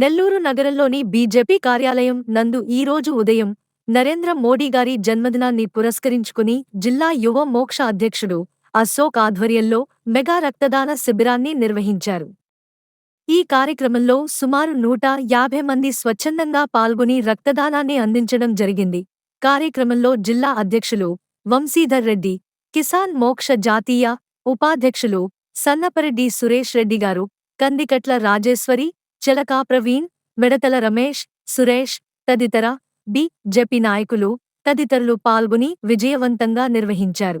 నెల్లూరు నగరంలోని బీజేపీ కార్యాలయం నందు ఈ రోజు ఉదయం నరేంద్ర మోడీ గారి జన్మదినాన్ని పురస్కరించుకుని జిల్లా యువ మోక్ష అధ్యక్షుడు అశోక్ ఆధ్వర్యంలో మెగా రక్తదాన శిబిరాన్ని నిర్వహించారు. ఈ కార్యక్రమంలో సుమారు నూట యాభై మంది స్వచ్ఛందంగా పాల్గొని రక్తదానాన్ని అందించడం జరిగింది. కార్యక్రమంలో జిల్లా అధ్యక్షులు వంశీధర్ రెడ్డి కిసాన్ మోక్ష జాతీయ ఉపాధ్యక్షులు సన్నపరెడ్డి సురేష్ రెడ్డి గారు కందికట్ల రాజేశ్వరి చెలకా ప్రవీణ్ మెడతల రమేష్ సురేష్ తదితర బి. జెపి నాయకులు తదితరులు పాల్గొని విజయవంతంగా నిర్వహించారు.